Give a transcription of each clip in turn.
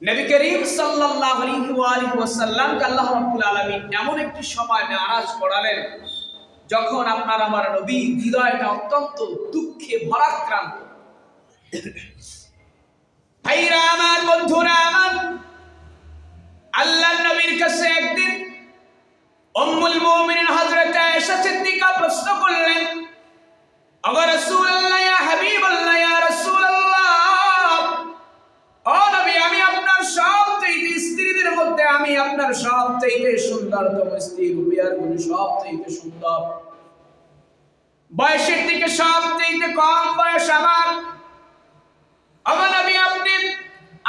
নবী করিম সাল্লাল্লাহু আলাইহি ওয়াসাল্লামকে আল্লাহ রাব্বুল আলামিন এমন একটি সময় মেরাজ করালেন যখন আপনার আমার নবী হৃদয়টা অত্যন্ত দুঃখে ভরাক্রান্ত। ভাইরা আমার, বন্ধুরা আমার আল্লাহ নবীর কাছে একদিন উম্মুল মুমিনিন হযরত আয়েশা সিদ্দিকা প্রশ্ন করলেন আগা রাসূলুল্লাহ ইয়া হাবিবাল্লাহ আপনার সবচেয়ে সুন্দরতম স্ত্রী রুবিয়ার গুণ সবচেয়ে সুন্দর। বয়সের দিকে সবচেয়ে কম বয়স আমার। আমার নবী আপনি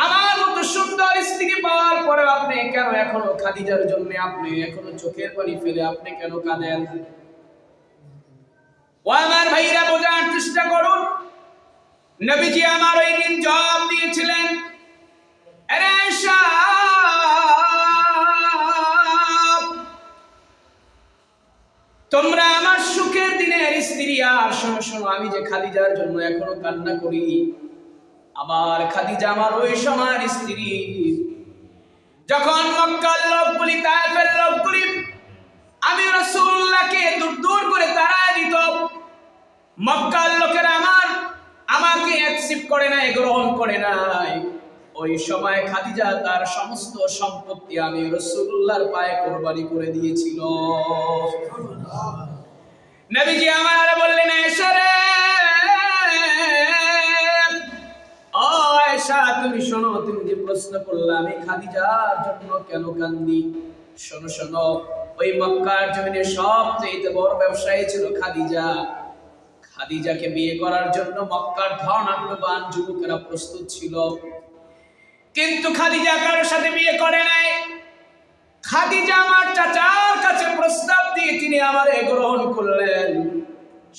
আমার মতো সুন্দর স্ত্রী পাওয়ার পরে আপনি কেন এখনও খাদিজার জন্য আপনি এখনও চোখের পানি ফেলে আপনি কেন কাঁদেন? ও আমার ভাইরা, বোঝার চেষ্টা করুন। নবীজি আমার ওই দিন জবাব দিয়েছিলেন আরে শোনো শোনো, আমি যে খাদিজার জন্য এখনও কান্না করি আমার খাদিজা আমার ওই সময়ের স্ত্রী। যখন মক্কার লোকগুলি, তায়েফের লোকগুলি, আমি রাসূলুল্লাহকে দূর দূর করে তাড়ায় দিত, মক্কার লোকেরা আমার, আমাকে অ্যাকসেপ্ট করে নাই, গ্রহণ করে নাই। ওই সময় খাদিজা তার সমস্ত সম্পত্তি আমি রসুল্লাহর পায়ে কোরবানি করে দিয়েছিল। নবীজি আমার বললেন, এসে রে। ও আয়েশা তুমি শোনো, তুমি যে প্রশ্ন করলে, আমি খাদিজার জন্য কেন কান্দি? শোনো শোনো, ওই মক্কার জমিনে সবচেয়ে বড় ব্যবসায়ী ছিল খাদিজা। খাদিজাকে বিয়ে করার জন্য মক্কার ধনাঢ্যবান যুবকেরা প্রস্তুত ছিল। কিন্তু খাদিজা কারোর সাথে বিয়ে করে নাই। খাদিজা আমার চাচার কাছে দিয়ে তিনি আমারে গ্রহণ করলেন।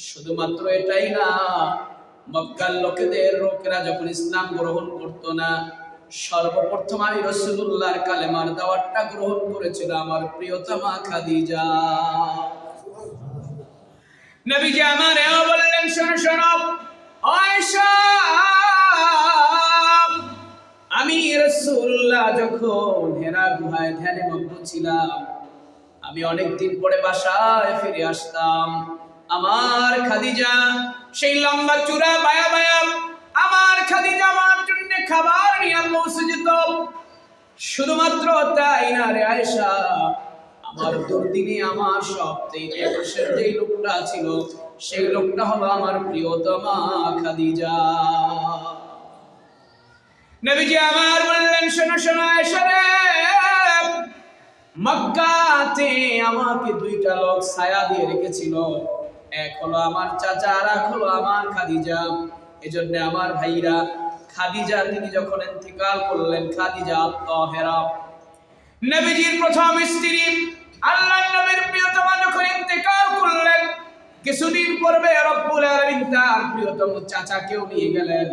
শুধুমাত্র এটাই না, মক্কার লোকেদের লোকেরা যখন ইসলাম গ্রহণ করতো না, সর্বপ্রথম আমি রসুল্লাহর কালেমার দাওয়াতটা গ্রহণ করেছিল আমার প্রিয়তমা খাদিজা। নবীজি আমার এও বললেন, শোনো শোনো আমি রসুল্লাহ যখন হেরা গুহায় ধ্যানে মগ্ন ছিলাম আমি অনেক দিন পরে বাসায় ফিরে আসতাম। আমার খাদিজা, সেই লম্বা চূড়া বায়া বায়া, আমার খাদিজা আমার জন্য খাবার নিয়ে পৌঁছে যেত শুধুমাত্র তাই না রে আয়েশা, আমার দুর্দিনে, আমার সবচেয়ে পাশের যেই লোকটা ছিল, সেই লোকটা হলো আমার প্রিয়তমা খাদিজা। নবীজি আমার বললেন, শোনো শোনো আয়েশা রে। মক্কাতে আমাকে দুইটা লোক ছায়া দিয়ে রেখেছিল। এক হলো আমার চাচা আর এক হলো আমার খাদিজা। এজন্য আমার ভাইরা খাদিজা তিনি যখন ইন্তেকাল করলেন, খাদিজা তাহেরা নবীজির প্রথম স্ত্রী আল্লাহ নবীর প্রিয়তমা যখন ইন্তেকাল করলেন, কিছুদিন পূর্বে রব্বুল আলামিন তার প্রিয়তম চাচাকেও নিয়ে গেলেন।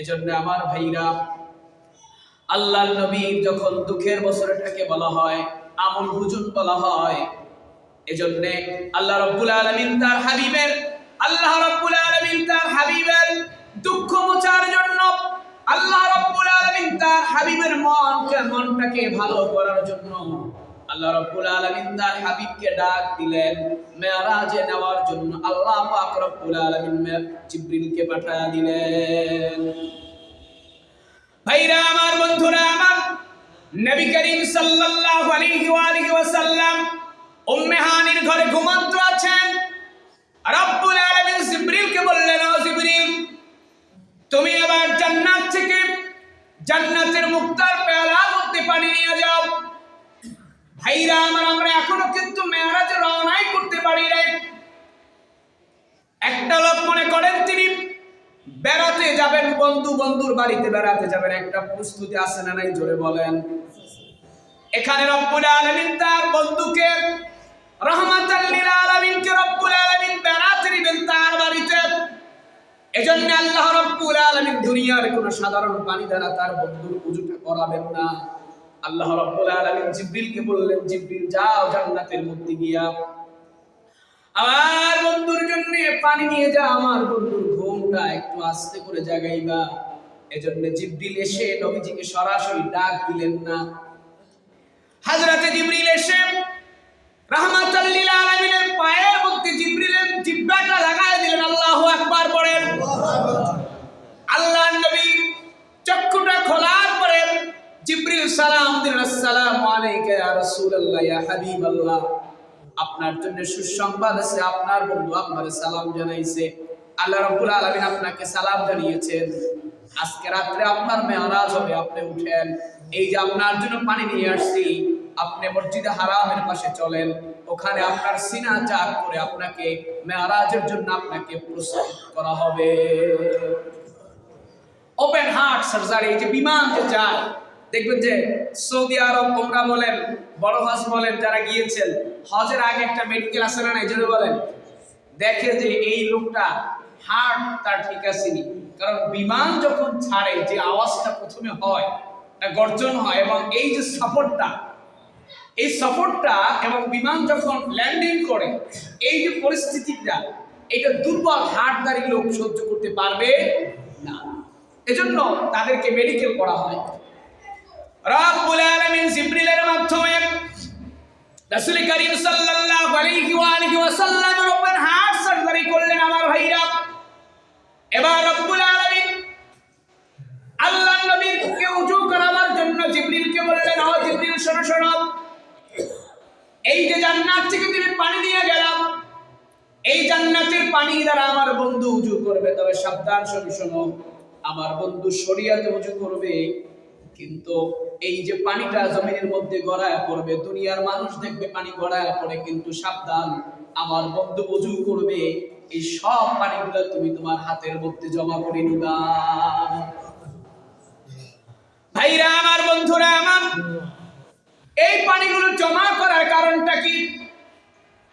এজন্য আমার ভাইরা আল্লাহ নবীর যখন দুঃখের বছরটাকে বলা হয় আমল হুজুন বলা হয়। এজন্য আল্লাহ রব্বুল আলামিন তার হাবিবের, আল্লাহ রব্বুল আলামিন তার হাবিবের দুঃখ মোচার জন্য আল্লাহ রব্বুল আলামিন তার হাবিবের মনকে, মনটাকে ভালো করার জন্য আল্লাহ রব্বুল আলামিন তার হাবিবকে ডাক দিলেন। মেরাজে নেওয়ার জন্য আল্লাহ পাক রব্বুল আলামিন জিবরিলকে পাঠায়া দিলেন। ভাইরা, আমার বন্ধুরা, আমার নবী করিম সাল্লাল্লাহু আলাইহি ওয়া আলিহি ওয়াসাল্লাম উম্মে হানির ঘরে ঘুমন্ত আছেন। রব্বুল আলামিন জিবরিলকে বললেন, ও জিবরিল, তুমি এবার জান্নাত থেকে জান্নাতের মুক্তার পেয়ালার মধ্যে পানি নিয়ে যাও। ভাইরা আমার, আমরা এখনও কিন্তু মেয়ারাজে রওনাই করতে পারি নাই। একটা লোক মনে করেন তিনি বেড়াতে যাবেন বন্ধু বন্ধুর বাড়িতে, বেড়াতে যাবেন। একটা প্রস্তুতি আছে না নাই? জোরে বলেন। এখানে রব্বুল আলামিন তার বন্ধুকে রহমাতাল লিল আলামিনকে রব্বুল আলামিন বেড়াতে নেবেন তার বাড়িতে। এজন্য আল্লাহ রব্বুল আলামিন দুনিয়ার কোন সাধারণ পানি দ্বারা তার বন্ধুর পুজোটা করাবেন না। আল্লাহ রব্বুল আলামিন জিবরিলকে বললেন, জিবরিল, যাও জান্নাতের মধ্যে গিয়া। আমার বন্ধুর জন্য পানি নিয়ে যা, আমার বন্ধুর ঘুমটা একটু আস্তে করে জাগাইবা এজন্য জিব্রিল এসে নবীজিকে সরাসরি ডাক দিলেন না। হাজরাতে জিব্রিল এসে রাহমাতাল লিল আলামিনের পায়ের মধ্যে জিব্রিলের জিব্বাটা লাগায় দিলেন। আল্লাহু আকবার পড়েন। আল্লাহর নবী চক্ষুটা খোলার পরে জিব্রিল সালাম দিলেন, আসসালামু আলাইকা ইয়া রাসূলুল্লাহ, ইয়া হাবিবাল্লাহ। আপনার জন্য সুসংবাদ আছে, আপনার বন্ধু আপনার সালাম জানাইছে। আল্লাহ রাব্বুল আলামিন আপনাকে সালাম জানিয়েছেন। আজকে রাত্রে আপনার মেয়ারাজ হবে, আপনি উঠেন। এই যে আপনার জন্য পানি নিয়ে আসছি, আপনি মসজিদে হারামের পাশে চলেন। ওখানে আপনার সিনা চাক করে আপনাকে মেয়ারাজের জন্য আপনাকে প্রস্তুত করা হবে। ওপেন হার্ট সার্জারি যে বিমান যে যায় দেখবেন যে সৌদি আরব তোমরা বলেন, বড় হজ বলেন, যারা গিয়েছেন, হজের আগে একটা মেডিকেল আছে না বলেন। দেখে যে এই লোকটা হার্ট তার ঠিক আছে নি কারণ বিমান যখন ছাড়ে, যে আওয়াজটা প্রথমে হয় গর্জন হয়, এবং এই যে সাপোর্টটা এই সাপোর্টটা এবং বিমান যখন ল্যান্ডিং করে, এই যে পরিস্থিতিটা, এটা দুর্বল হার্টদারি লোক সহ্য করতে পারবে না। এজন্য তাদেরকে মেডিকেল করা হয়। মাধ্যমে হার্ট করলেন আমার ভাইরা। এবার রব্বুল আলামিন আল্লাহ নবীকে উজু করাবার জন্য জিবরিলকে বললেন, ও জিবরিল, শোনো শোনো। এই যে জান্নাত থেকে তুমি পানি দিয়ে গেলাম এই জান্নাতের পানি দ্বারা আমার বন্ধু উজু করবে। তবে সাবধান শোনো শোনো, আমার বন্ধু শরিয়াতে উজু করবে, কিন্তু এই যে পানিটা জমিনের মধ্যে গড়ায় পড়বে, দুনিয়ার মানুষ দেখবে পানি গড়ায় পড়ে, কিন্তু সাবধান, আমার বন্ধু উজু করবে এই সব পানিগুলো তুমি তোমার হাতের মধ্যে জমা করে নিবা। ভাইরা, আমার বন্ধুরা, আমার এই পানিগুলো জমা করার কারণটা কি?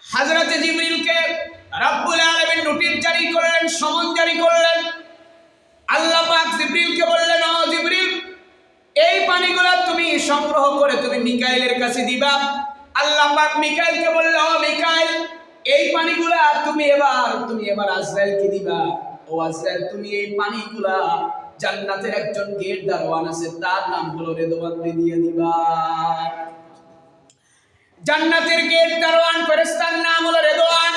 হাজরতে জিবরিলকে রাব্বুল আলামিন নোটিশ জারি করলেন, সমন জারি করলেন। আল্লাহ পাক জিবরিলকে বললেন, ও জিবরিল, এই পানিগুলো তুমি সংগ্রহ করে তুমি মিকাইলের কাছে দিবা। আল্লাহ পাক মিকাইলকে বলল ও মিকাইল এই পানিগুলা তুমি এবার তুমি এবার আজরাইলকে দিবা। ও আজরাইল, তুমি এই পানিগুলা জান্নাতের একজন গেট দারোয়ান আছে, তার নাম হলো রেদওয়ান দিয়ে দিবা। জান্নাতের গেট দারোয়ান, ফেরেশতার নাম হলো রেদওয়ান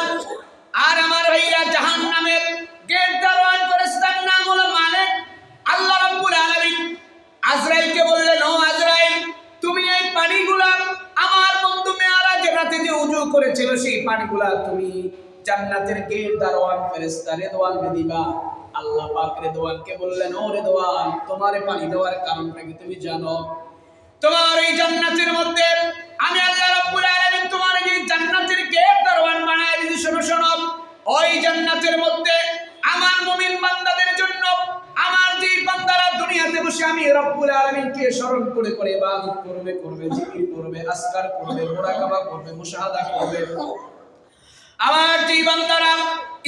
আর আমার ভাইরা জাহান্নামের গেট দারোয়ান, ফেরেশতার নাম হলো মালিক। আল্লাহ রাব্বুল আলামিন আজরাইলকে বললেন, ও আজরাইল, তুমি এই পানিগুলা আমার বন্ধু যেটাতে যে উজু করেছিল সেই পানিগুলা তুমি জান্নাতের গেট, দারোয়ান ফেরেশতা রেদওয়ানকে দিবা। আল্লাহ পাক রেদওয়ানকে বললেন ও রেদওয়ান তোমারে পানি দেওয়ার কারণটা কি তুমি জানো? তোমার এই জান্নাতের মধ্যে আমি আল্লাহ রাব্বুল আলামিন তোমার এই জান্নাতের গেট দারওয়ান বানায় দিয়েছি। শোনো শোনো। ওই জান্নাতের মধ্যে আমার মুমিন বান্দাদের জন্য আমার যে বান্দারা দুনিয়াতে বসে আমি রব্বুল আলামিনকে স্মরণ করে করে ইবাদত করবে করবে, জিকির করবে আসকার করবে, মুরাকাবা করবে, মুশাহাদা করবে। আমার যে বান্দারা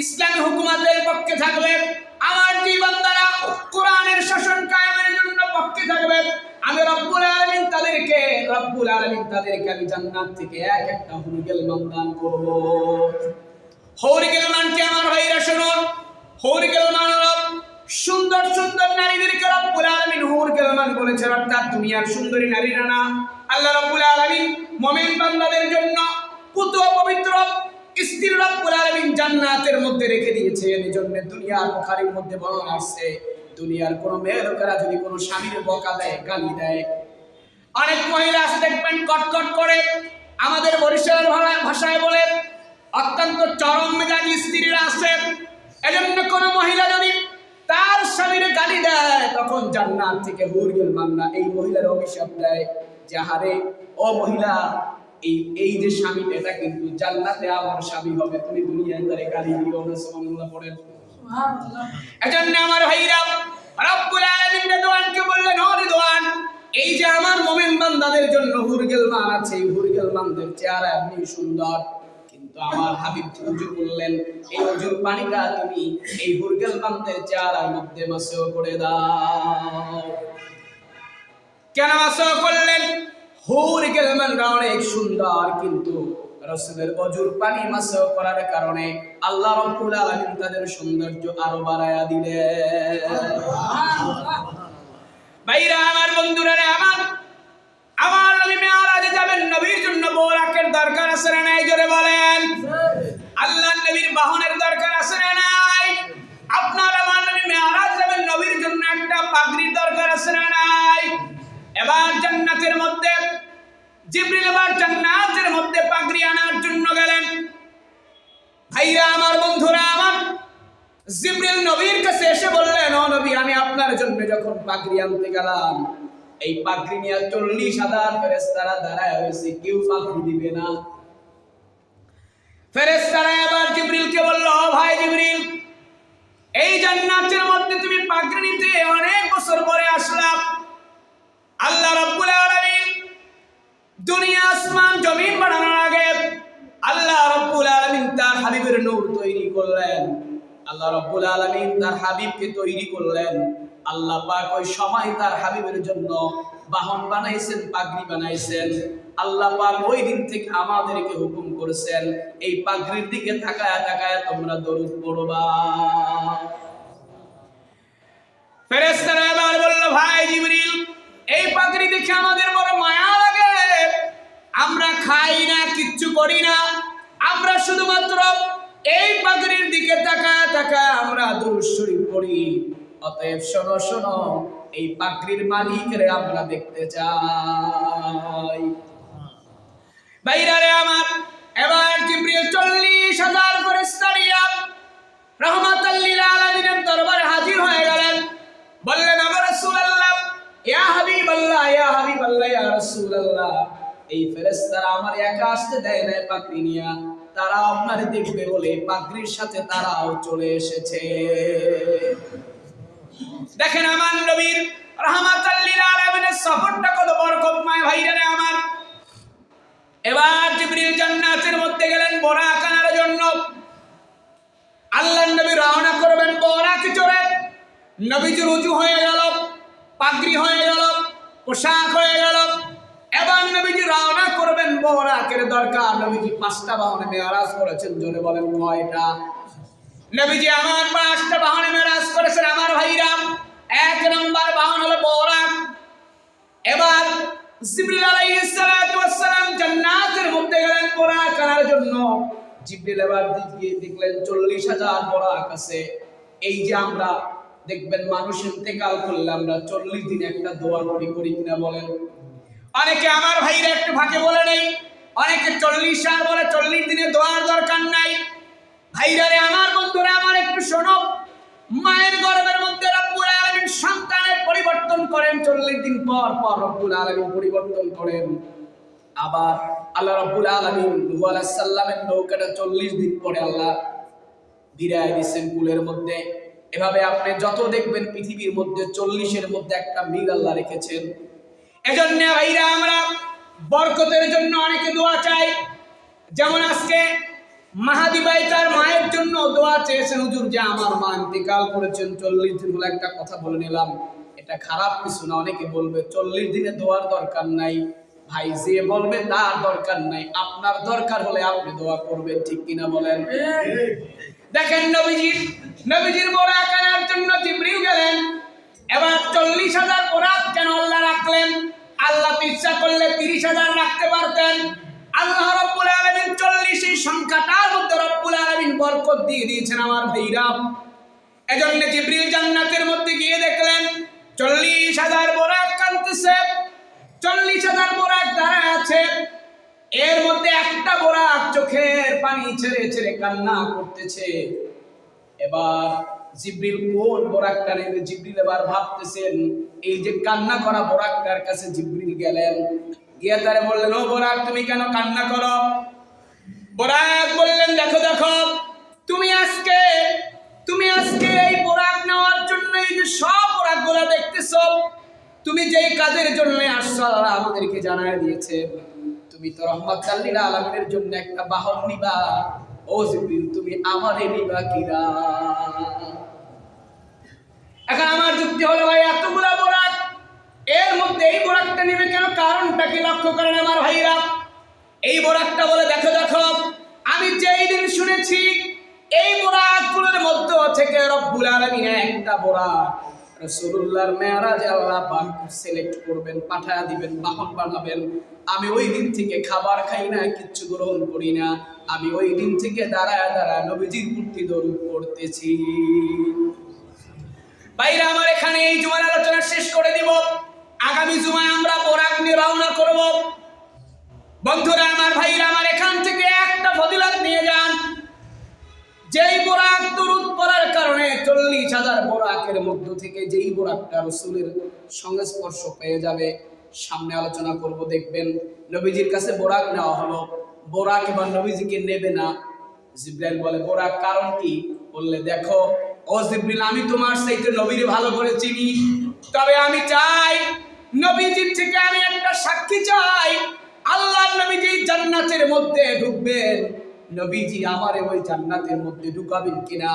ইসলামী হুকুমাতের পক্ষে থাকবে, আমার যে বান্দারা কোরআনের শাসন কায়েমের জন্য পক্ষে থাকবে, আমি রব্বুল আলামিন তাদেরকে, রব্বুল আলামিন তাদেরকে আমি জান্নাত থেকে এক একটা হুরগেল মান করব। হৌরিগেল মানকে আমার ভাইরা শুনুন। হৌরিগেল মান হলো সুন্দর সুন্দর নারীদেরকে রব্বুল আলামিন হুরগেল মান বলেছেন, অর্থাৎ দুনিয়ার সুন্দরী নারীরা না। আল্লাহ রব্বুল আলামিন মুমিন বান্দাদের জন্য পুত পবিত্র স্ত্রী রব্বুল আলামিন জান্নাতের মধ্যে রেখে দিয়েছেন এই জন্য দুনিয়ার বুখারীর মধ্যে বর্ণনা আসছে। দুনিয়ার কোন মেয়ে লোকেরা যদি কোনো স্বামীর বকা দেয় গালি দেয়। অনেক মহিলা আছে দেখবেন কটকট করে আমাদের বরিশালের ভাষায় বলে, অত্যন্ত চরম মেজাজি স্ত্রীরা আছে এজন্য কোন মহিলা যদি তার স্বামীর গালি দেয় তখন জান্নাত থেকে হুরগেল মান্না এই মহিলার অভিশাপ দেয় যে হারে ও মহিলা এই এই যে স্বামী এটা কিন্তু জান্নাতে আমার স্বামী হবে। তুমি দুনিয়ায় তারে গালি দিও না সুবহানাল্লাহ পড়েন। এজন্য আমার ভাইরা রব্বুল আলামিন রেদওয়ানকে বললেন ও রেদওয়ান এই যে আমার মুমিন বান্দাদের জন্য হুরগেল মান আছে এই হুরগেল মানদের চেহারা এমনি সুন্দর। কিন্তু আমার হাবিব উজু বললেন এই উজুর পানিটা তুমি এই হুরগেল মানদের চেহারার মধ্যে মাসেও করে দাও। কেন মাসেও করলেন? হুরগেল মানরা অনেক সুন্দর, কিন্তু রসুলের অজুর পানি মাসেও করার কারণে আল্লাহ রব্বুল আলামিন তাদের সৌন্দর্য আরও বাড়ায়া দিলেন। ভাইরা, আমার বন্ধুরা আমার আমার নবী মেয়ারাজে যাবেন, নবীর জন্য বোরাকের দরকার আছে না নাই? জোরে বলেন। আল্লাহ নবীর বাহনের দরকার আছে না নাই? আপনার আমার নবী মেয়ারাজ যাবেন, নবীর জন্য একটা পাগড়ির দরকার আছে না নাই? এবার জান্নাতের মধ্যে, জিবরিল এবার জান্নাতের মধ্যে পাগড়ি আনার জন্য গেলেন। ভাইরা আমার বন্ধুরা আমার, জিবরিল নবীর কাছে এসে বললেন, ও নবী, আমি আপনার জন্য যখন পাগড়ি আনতে গেলাম এই পাগড়ি নিয়ে চল্লিশ হাজার ফেরেস্তারা দাঁড়ায় হয়েছে কেউ পাগড়ি দিবে না। ফেরেস্তারা এবার জিবরিলকে বলল ভাই জিবরিল, এই জান্নাতের মধ্যে তুমি পাগড়ি নিতে অনেক বছর পরে আসলাম। আল্লাহ রাব্বুল আলামিন দুনিয়া, আসমান, জমিন বানানোর আগে আল্লাহ রব্বুল আলামিন তার হাবিবের নূর তৈরি করলেন। আল্লাহ রব্বুল আলামিন তার হাবিবকে তৈরি করলেন। আল্লাহ পাক ওই সময় তার হাবিবের জন্য বাহন বানাইছেন, পাগড়ি বানাইছেন। আল্লাহ পাক ওই দিন থেকে আমাদেরকে হুকুম করেছেন, এই পাগড়ির দিকে তাকায় তাকায় তোমরা দরুদ পড়বা। ফেরেশতারা এবার বলল, ভাই জিবরিল, এই পাগড়ি দেখে আমাদের বড় মায়া লাগে। আমরা খাই না, কিচ্ছু করি না। আমরা শুধুমাত্র এই পাগড়ির দিকে তাকায় তাকায় আমরা দুরূদ শরীফ পড়ি। অতএব শোনো শোনো, এই পাগড়ির মালিকের আমরা দেখতে চাই। বাইরে আমার, এবার জিবরিল চল্লিশ হাজার ফেরেশতারিয়া রহমাতাল্লিল আলামিনের দরবারে হাজির হয়ে গেলেন। বললেন, আমার রাসূলুল্লাহ, ইয়া হাবিবাল্লাহ ইয়া হাবিবাল্লাহ, ইয়া রাসূলুল্লাহ, এই ফেরেশতারা আমার একা আসতে দেয় না পাগড়ি নিয়া। তারা আপনার দেখবে বলে পাগড়ির সাথে তারাও চলে এসেছে। দেখেন আমার নবীর রহমাতাল্লিল আলামিনের সফরটা কত বরকতময় ভাইরা আমার। এবার জিবরিল জান্নাতের মধ্যে গেলেন বড়া কানার জন্য। আল্লাহ নবী রওনা করবেন বরাকে চড়ে। নবীজি রুজু হয়ে গেল, পাগড়ি হয়ে গেল, পোশাক হয়ে গেল। এবার নবীজি রওনা করবেন বরাকের দরকার। নবীজি পাঁচটা বাহনে মেয়ারাজ করেছেন, জোরে বলেন কয়টা? নবীজি আমার পাঁচটা বাহনে মেয়ারাজ করেছেন, আমার ভাইরা। এক নম্বর বাহন হলো বরাক এবার জিবরিল আলাইহিস সালাতু ওয়াস সালাম জান্নাতের মধ্যে গেলেন বরাক আনার জন্য। জিবরিল এবার দিকে দেখলেন 40000 বরাক আছে এই যে আমরা দেখবেন মানুষ ইন্তেকাল করলে আমরা 40 দিন একটা দোয়া করি করি কিনা বলেন। অনেকে আমার ভাইরা একটু ভাগে বলে নেই। অনেকে 40 সাল বলে 40 দিনে দোয়ার দরকার নাই। ভাইরা রে, আমার বন্ধুরা, আমার একটু শোনো। মায়ের গর্ভের মধ্যে আলামিন সন্তানের পরিবর্তন করেন, চল্লিশ দিন পর পর রব্বুল আলামিন পরিবর্তন করেন। আবার আল্লাহ রব্বুল আলামিন নৌকাটা চল্লিশ দিন পরে আল্লাহ বিরায় দিচ্ছেন কুলের মধ্যে। এভাবে আপনি যত দেখবেন পৃথিবীর মধ্যে চল্লিশের মধ্যে একটা মিল আল্লাহ রেখেছেন। এজন্য ভাইরা আমরা বরকতের জন্য অনেকে দোয়া চাই। যেমন আজকে মাহাদি ভাই তার মায়ের জন্য দোয়া চেয়েছেন। হুজুর, যে আমার মা ইন্তেকাল করেছেন, চল্লিশ দিন হলো একটা কথা বলে নিলাম। এটা খারাপ কিছু না, অনেকে বলবে চল্লিশ দিনে দোয়ার দরকার নাই। ভাই যে বলবে তার দরকার নাই। আপনার দরকার হলে আপনি দোয়া করবেন, ঠিক কিনা বলেন? দেখেন নবীজির নবীজির বোরাক আনার জন্য জিবরিল গেলেন। এবার চল্লিশ হাজার বোরাক কেন আল্লাহ রাখলেন? আল্লাহ ইচ্ছা করলে তিরিশ হাজার রাখতে পারতেন। আল্লাহ রব্বুল আলামিন চল্লিশ এই সংখ্যাটার মধ্যে রব্বুল আলামিন বরকত দিয়ে দিয়েছেন আমার ভাইরাম এজন্য জিবরিল জান্নাতের মধ্যে গিয়ে দেখলেন, চল্লিশ হাজার বোরাক কানতেছে চল্লিশ হাজার বোরাক দাঁড়ায় আছে। এর মধ্যে একটা বোরাক চোখের পানি ছেড়ে ছেড়ে কান্না করতেছে। এবার জিব্রিল কোন বোরাকটা নেবে? জিব্রিল এবার ভাবতেছেন, এই যে কান্না করা বোরাকটার কাছে জিব্রিল গেলেন। গিয়ে তারে বললেন, ও বোরাক, তুমি কেন কান্না করো? বোরাক বললেন, দেখো দেখো, তুমি আজকে তুমি আজকে এই বোরাক নেওয়ার জন্য এই যে সব বোরাকগুলা দেখতেছো, তুমি যেই কাজের জন্য আসছো, আল্লাহ আমাদেরকে জানায় দিয়েছে। তুমি তো রহমত আল্লিল আলমের জন্য একটা বাহন নিবা। ও জিবরিল, তুমি আমারে নিবা কিরা? এখন আমার যুক্তি হলো, ভাই, এতগুলা বোরাক এর মধ্যে এই বোরাকটা নেবে কেন? কারণটা কি লক্ষ্য করেন আমার ভাইরা? এই বোরাকটা বলে, দেখো দেখো, আমি যেই দিন শুনেছি, এই বোরাকগুলোর মধ্য থেকে রব্বুল আলামিন একটা বোরাক রসুল্লাহর মেয়ারাজে আল্লাহ পাক সিলেক্ট করবেন, পাঠায়া দিবেন, বাহন বানাবেন। আমি ওই দিন থেকে খাবার খাই না, কিচ্ছু গ্রহণ করি না। আমি ওই দিন থেকে দাঁড়ায় দাঁড়ায় নবীজির মূর্তি দরুদ পড়তেছি। বাইরে আমার এখানে এই জুমার আলোচনা শেষ করে দিব। আগামী জুমায় আমরা বোরাক নিয়ে রওনা করব। বন্ধুরা, আমার ভাইরা, আমার এখান থেকে একটা ফজিলত নিয়ে যান। যেই বোরাক দরুদ পড়ার কারণে চল্লিশ হাজার বোরাকের মধ্য থেকে যেই বোরাকটা রসুলের সংস্পর্শ পেয়ে যাবে, সামনে আলোচনা করব, দেখবেন নবীজির কাছে বোরাক নেওয়া হলো। বোরাক এবার নবীজিকে নেবে না। জিব্রাইল বলে, বোরাক কারণ কি? বললে, দেখো, ও জিব্রিল আমি তোমার সাইতে নবীর ভালো করে চিনি। তবে আমি চাই নবীজির থেকে আমি একটা সাক্ষী চাই। আল্লাহর নবীজি জান্নাতের মধ্যে ঢুকবেন, নবীজি আমারে ওই জান্নাতের মধ্যে ঢুকাবেন কিনা,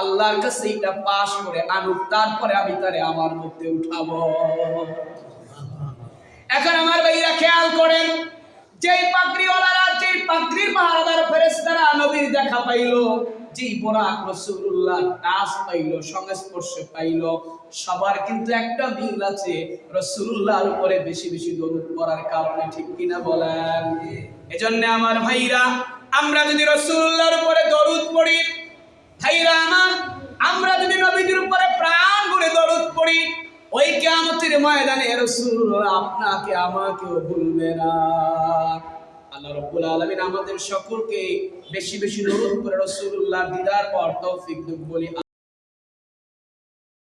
আল্লাহর কাছে এটা পাশ করে আনুক, তারপরে আমি তারে আমার মধ্যে উঠাবো। এখন আমার ভাইরা খেয়াল করেন, যেই পাগড়িওয়ালারা, যেই পাগড়ির পাহারাদার ফেরেশতারা নবীর দেখা পাইলো যেই পাইলো পাইলো। সবার কিন্তু একটা মিল আছে উপরে বেশি বেশি দরুদ পড়ার কারণে ঠিক কিনা বলেন? এজন্য আমার ভাইরা, আমরা যদি উপরে দরুদ পড়ি, ভাইরা আমার, আমরা যদি নবীজির উপরে প্রাণ ভরে দরুদ পড়ি, ওই কিয়ামতের ময়দানে রাসূলুল্লাহ আপনাকে, আমাকেও ভুলবে না। আল্লাহ রব্বুল আলমিন আমাদের সকলকে বেশি বেশি দরুদ করে রসুল্লাহ দিদার পর তৌফিক বলি